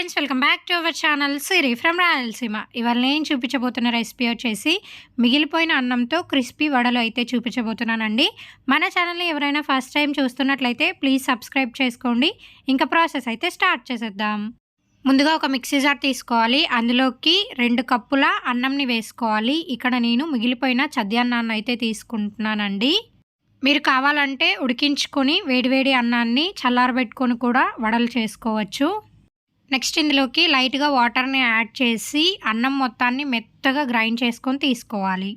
Friends welcome back to our channel Siri from Rayalaseema ఇవాళ నేను చూపించబోతున్న recipe వచ్చేసి మిగిలిపోయిన అన్నంతో క్రిస్పీ వడలు అయితే చూపించబోతున్నానండి. మన ఛానల్ని ఎవరైనా ఫస్ట్ టైం చూస్తున్నట్లయితే ప్లీజ్ సబ్స్క్రైబ్ చేసుకోండి. ఇంకా ప్రాసెస్ అయితే స్టార్ట్ చేసేద్దాం. ముందుగా ఒక మిక్సీ జార్ తీసుకోవాలి. అందులోకి రెండు కప్పుల అన్నంని వేసుకోవాలి. ఇక్కడ నేను మిగిలిపోయిన చద్యాన్నాన్ని అయితే తీసుకుంటున్నానండి. మీరు కావాలంటే ఉడికించుకొని వేడివేడి అన్నాన్ని చల్లారబెట్టుకొని కూడా వడలు చేసుకోవచ్చు. నెక్స్ట్ ఇందులోకి లైట్గా వాటర్ని యాడ్ చేసి అన్నం మొత్తాన్ని మెత్తగా గ్రైండ్ చేసుకొని తీసుకోవాలి.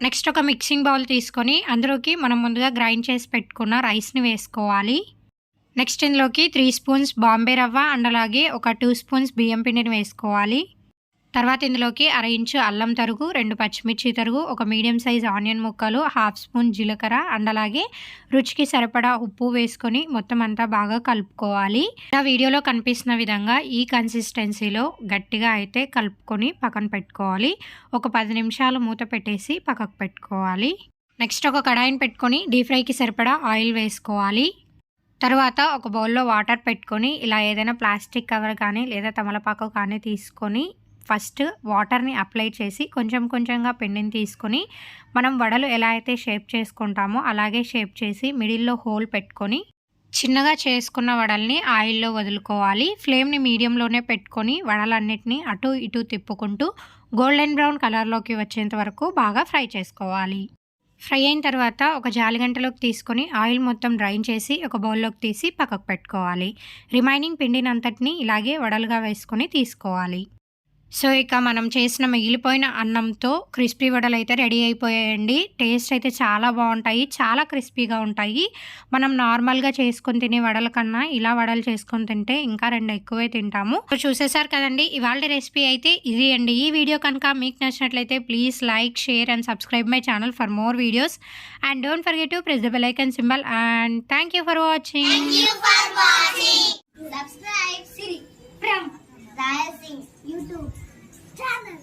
నెక్స్ట్ ఒక మిక్సింగ్ బౌల్ తీసుకొని అందులోకి మనం ముందుగా గ్రైండ్ చేసి పెట్టుకున్న రైస్ని వేసుకోవాలి. నెక్స్ట్ ఇందులోకి త్రీ స్పూన్స్ బాంబే రవ్వ అండ్ అలాగే ఒక టూ స్పూన్స్ బియ్యం పిండిని వేసుకోవాలి. తర్వాత ఇందులోకి అర ఇంచు అల్లం తరుగు రెండు పచ్చిమిర్చి తరుగు ఒక మీడియం సైజ్ ఆనియన్ ముక్కలు హాఫ్ స్పూన్ జీలకర్ర అండ్ అలాగే రుచికి సరిపడా ఉప్పు వేసుకొని మొత్తం అంతా బాగా కలుపుకోవాలి. నా వీడియోలో కనిపిస్తున్న విధంగా ఈ కన్సిస్టెన్సీలో గట్టిగా అయితే కలుపుకొని పక్కన పెట్టుకోవాలి. ఒక పది నిమిషాలు మూత పెట్టేసి పక్కకు పెట్టుకోవాలి. నెక్స్ట్ ఒక కడాయిని పెట్టుకొని డీప్ ఫ్రైకి సరిపడా ఆయిల్ వేసుకోవాలి. తర్వాత ఒక బౌల్లో వాటర్ పెట్టుకొని ఇలా ఏదైనా ప్లాస్టిక్ కవర్ కానీ లేదా తమలపాకు కానీ తీసుకొని ఫస్ట్ వాటర్ని అప్లై చేసి కొంచెం కొంచెంగా పిండిని తీసుకొని మనం వడలు ఎలా అయితే షేప్ చేసుకుంటామో అలాగే షేప్ చేసి మిడిల్లో హోల్ పెట్టుకొని చిన్నగా చేసుకున్న వడల్ని ఆయిల్లో వదులుకోవాలి. ఫ్లేమ్ని మీడియంలోనే పెట్టుకొని వడలన్నిటిని అటు ఇటు తిప్పుకుంటూ గోల్డెన్ బ్రౌన్ కలర్లోకి వచ్చేంత వరకు బాగా ఫ్రై చేసుకోవాలి. ఫ్రై అయిన తర్వాత ఒక జాలిగంటలోకి తీసుకొని ఆయిల్ మొత్తం డ్రైన్ చేసి ఒక బౌల్లోకి తీసి పక్కకు పెట్టుకోవాలి. రిమైనింగ్ పిండినంతటిని ఇలాగే వడలుగా వేసుకొని తీసుకోవాలి. సో ఇక మనం చేసిన మిగిలిపోయిన అన్నంతో క్రిస్పీ వడలు అయితే రెడీ అయిపోయాయండి. టేస్ట్ అయితే చాలా బాగుంటాయి చాలా క్రిస్పీగా ఉంటాయి. మనం నార్మల్గా చేసుకొని తినే వడల కన్నా ఇలా వడలు చేసుకొని తింటే ఇంకా రెండు ఎక్కువే తింటాము. చూసేసారు కదండి ఇవాళ రెసిపీ అయితే ఇది అండి. ఈ వీడియో కనుక మీకు నచ్చినట్లయితే please like share and subscribe my channel for more videos. And don't forget to press the bell icon symbol. And thank you for watching. Raya